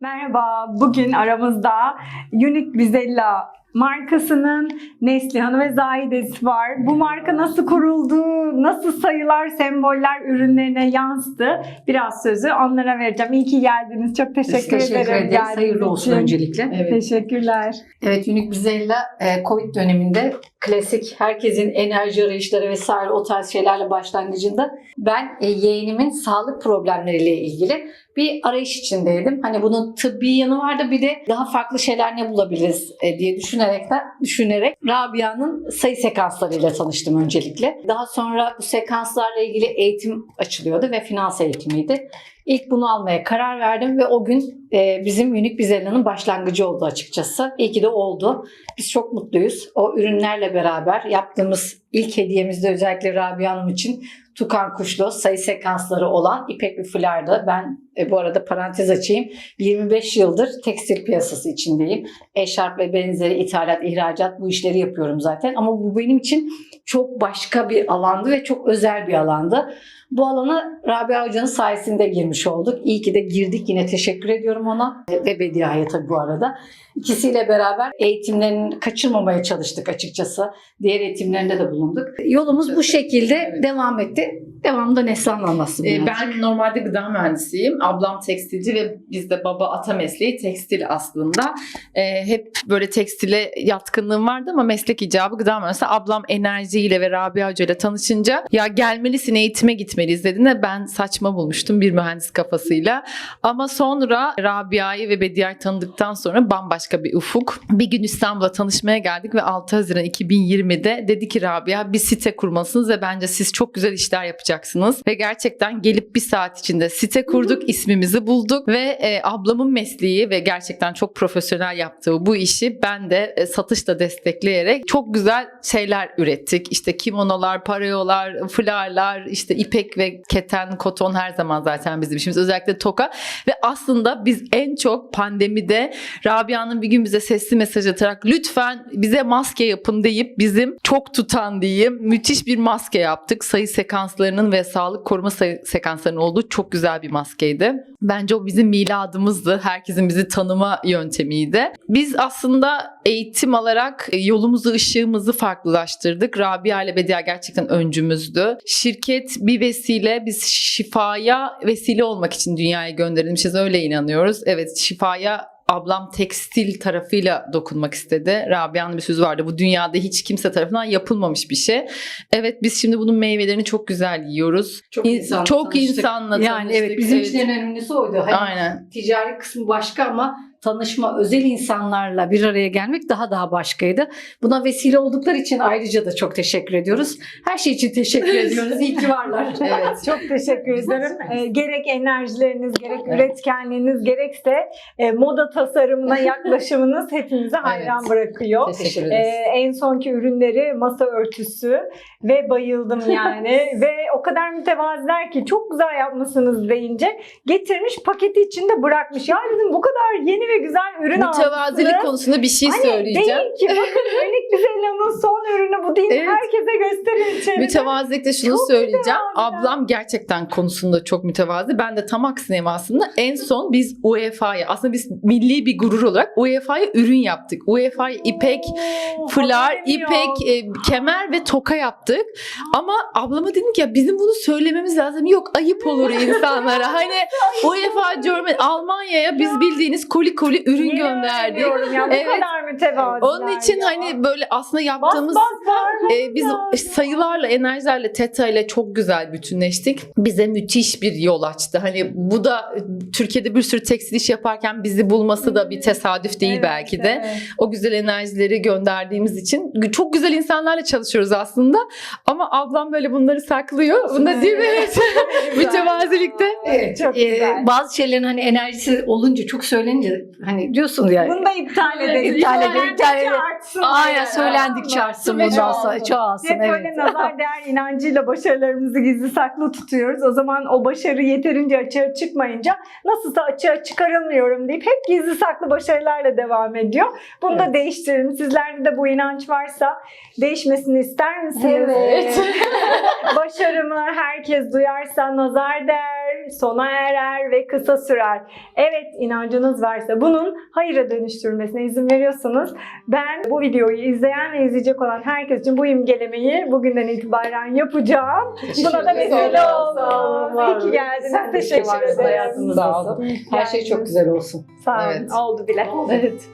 Merhaba, bugün aramızda Unique Vizella markasının Neslihan'ı ve Zahidesi var. Bu marka nasıl kuruldu, nasıl sayılar, semboller ürünlerine yansıdı? Biraz sözü onlara vereceğim. İyi ki geldiniz. Çok teşekkür, Biz teşekkür ederim. ederiz. geldiğiniz Hayırlı olsun için. öncelikle. Evet. Teşekkürler. Evet Unique Bizella e, Covid döneminde klasik herkesin enerji arayışları vesaire o tarz şeylerle başlangıcında ben e, yeğenimin sağlık problemleriyle ilgili bir arayış içindeydim. Hani bunun tıbbi yanı vardı bir de daha farklı şeyler ne bulabiliriz e, diye düşünerek de düşünerek Rabia'nın sayı sekanslarıyla tanıştım öncelikle. Daha sonra bu sekanslarla ilgili eğitim açılıyordu ve finans eğitimiydi. İlk bunu almaya karar verdim ve o gün e, bizim Unique Bizella'nın başlangıcı oldu açıkçası. İyi ki de oldu. Biz çok mutluyuz. O ürünlerle beraber yaptığımız ilk hediyemizde özellikle Rabia Hanım için tukan kuşlu sayı sekansları olan ipek bir flardı. Ben e, bu arada parantez açayım. 25 yıldır tekstil piyasası içindeyim. Eşarp ve benzeri ithalat, ihracat bu işleri yapıyorum zaten. Ama bu benim için çok başka bir alandı ve çok özel bir alandı. Bu alana Rabia Hoca'nın sayesinde girmiş olduk. İyi ki de girdik. Yine teşekkür ediyorum ona ve Bediye'ye tabii bu arada. İkisiyle beraber eğitimlerini kaçırmamaya çalıştık açıkçası. Diğer eğitimlerinde de bulunduk. Yolumuz bu şekilde Evet. devam etti. Devamında Neslihan anlatsın. Ee. Ben normalde gıda mühendisiyim. Ablam tekstilci ve bizde baba ata mesleği tekstil aslında. Ee, hep böyle tekstile yatkınlığım vardı ama meslek icabı gıda mühendisi. Ablam enerjiyle ve Rabia Hoca ile tanışınca ya gelmelisin eğitime gitmeliyiz dediğinde ben saçma bulmuştum bir mühendis kafasıyla. Ama sonra Rabia'yı ve Bediye'yi tanıdıktan sonra bambaşka bir ufuk. Bir gün İstanbul'a tanışmaya geldik ve 6 Haziran 2020'de dedi ki Rabia bir site kurmalısınız ve bence siz çok güzel işler yapacaksınız. Ve gerçekten gelip bir saat içinde site kurduk, ismimizi bulduk ve e, ablamın mesleği ve gerçekten çok profesyonel yaptığı bu işi ben de e, satışla destekleyerek çok güzel şeyler ürettik. İşte kimonolar, parayolar, flarlar, işte ipek ve keten, koton her zaman zaten bizim işimiz. Özellikle toka ve aslında biz en çok pandemide Rabia'nın bir gün bize sesli mesaj atarak lütfen bize maske yapın deyip bizim çok tutan diyeyim müthiş bir maske yaptık. Sayı sekanslarının ve sağlık koruma sayı sekanslarının olduğu çok güzel bir maskeydi. Bence o bizim miladımızdı. Herkesin bizi tanıma yöntemiydi. Biz aslında eğitim alarak e, yolumuzu, ışığımızı farklılaştırdık. Rabia ile Bedia gerçekten öncümüzdü. Şirket bir vesile, biz şifaya vesile olmak için dünyaya gönderilmişiz. Öyle inanıyoruz. Evet şifaya ablam tekstil tarafıyla dokunmak istedi. Rabia'nın bir sözü vardı. Bu dünyada hiç kimse tarafından yapılmamış bir şey. Evet biz şimdi bunun meyvelerini çok güzel yiyoruz. Çok İn- insanla çok tanıştık. insanla Yani tanıştık. evet bizim Evet. için en önemlisi oydu. Hani Aynen. ticari kısmı başka ama tanışma, özel insanlarla bir araya gelmek daha daha başkaydı. Buna vesile oldukları için ayrıca da çok teşekkür ediyoruz. Her şey için teşekkür ediyoruz. İyi ki varlar. Evet. Çok teşekkür ederim. Ee, gerek enerjileriniz, gerek üretkenliğiniz, gerekse e, moda tasarımına yaklaşımınız hepimizi hayran bırakıyor. Teşekkür ederiz. en sonki ürünleri masa örtüsü ve bayıldım yani ve o kadar mütevaziler ki çok güzel yapmışsınız deyince getirmiş paketi içinde bırakmış. Ya dedim bu kadar yeni ve güzel ürün Mütevazilik almışsınız. konusunda bir şey Hani söyleyeceğim. değil ki bakın Örnek Güzela'nın son ürünü bu değil. Evet. Herkese gösterin içeride. Mütevazilikte şunu Çok söyleyeceğim. Ablam gerçekten konusunda çok mütevazi. Ben de tam aksine aslında. En son biz UEFA'ya aslında biz milli bir gurur olarak UEFA'ya ürün yaptık. UEFA'ya ipek, Oo, flar, ipek, e, kemer ve toka yaptık. Ama ablama dedim ki ya bizim bunu söylememiz lazım. Yok ayıp olur insanlara. Hani UEFA German Almanya'ya biz bildiğiniz koli koli ürün Yemin gönderdik. ediyorum Ya, bu Evet. kadar mütevaziler Onun için ya. hani böyle aslında bas yaptığımız bas bağırmak ee, biz lazım. sayılarla, enerjilerle, teta ile çok güzel bütünleştik. Bize müthiş bir yol açtı. Hani bu da e, Türkiye'de bir sürü tekstil iş yaparken bizi bulması da bir tesadüf değil Evet, belki de. evet. O güzel enerjileri gönderdiğimiz için çok güzel insanlarla çalışıyoruz aslında. Ama ablam böyle bunları saklıyor. Bunda değil mi? Evet. Mütevazilikte. Evet, Çok e, güzel. bazı şeylerin hani enerjisi olunca çok söylenince hani diyorsunuz ya. Bunu da iptal edelim. İptal edelim, iptal edelim. artsın Aynen diye. söylendikçe artsın bundan sonra çoğalsın. Hep Evet. böyle nazar değer inancıyla başarılarımızı gizli saklı tutuyoruz. O zaman o başarı yeterince açığa çıkmayınca nasılsa açığa çıkarılmıyorum deyip hep gizli saklı başarılarla devam ediyor. Bunu da değiştirelim. Sizlerde de bu inanç varsa değişmesini ister misiniz? Evet. Başarımı herkes duyarsa nazar der, sona erer ve kısa sürer. Evet inancınız varsa bunun hayıra dönüştürmesine izin veriyorsunuz. Ben bu videoyu izleyen ve izleyecek olan herkes için bu imgelemeyi bugünden itibaren yapacağım. Buna da vesile oldum. İyi ki geldiniz. Teşekkür ederim. hayatımızdasın. Her şey çok güzel olsun. Sağ olun. Evet. Oldu bile. Evet.